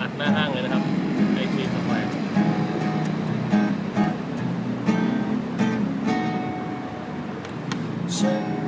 อัดหน้าห้างเลยนะครับไอทีสควร์ฉัน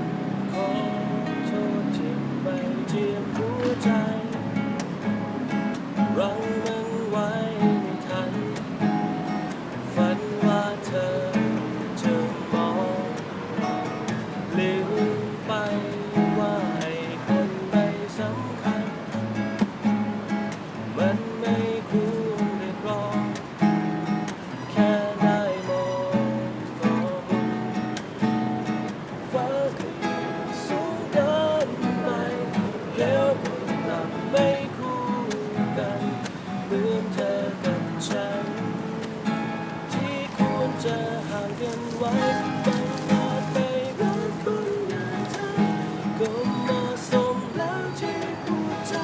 กันไว้กันมาไปรักคนอย่าก็มาสมแล้วที่พูดใจ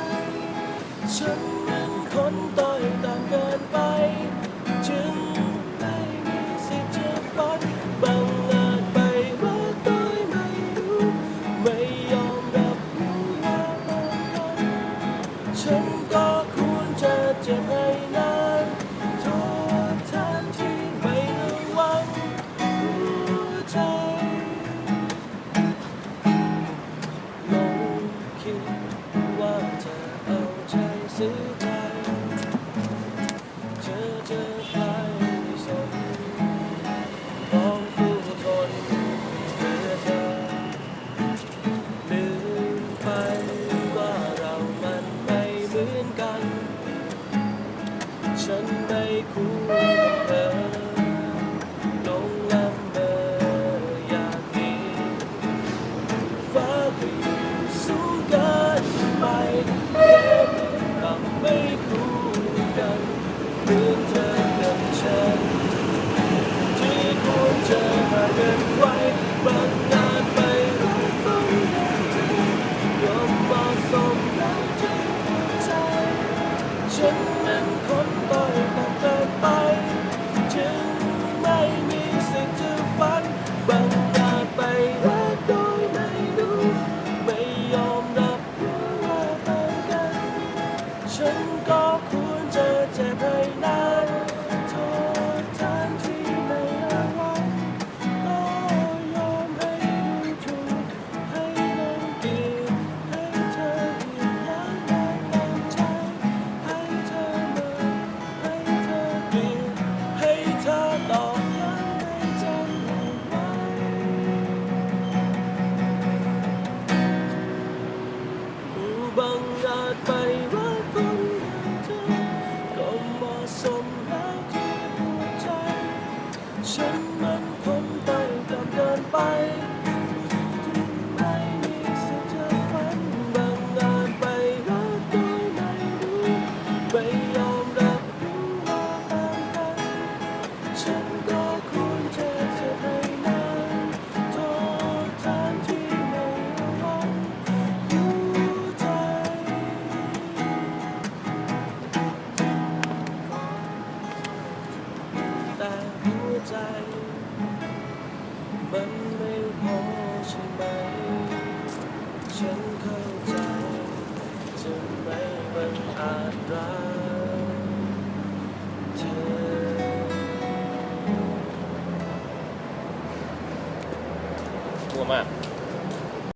ฉันมันคนต่อยตางเกินไป จึงไม่มีสิทธิ์จะฝันบังไปรักโดยไม่รู้ ไม่ยอมรับรู้ว่ามัน 春风吹十 ฉันก็ควรจะจะไปนานโทษทานที่ไม่รักอยู่ใจ แต่หัวใจ มันไม่พอใช่ไหม ฉันเข้าใจจะไม่มันอาจรัก มาก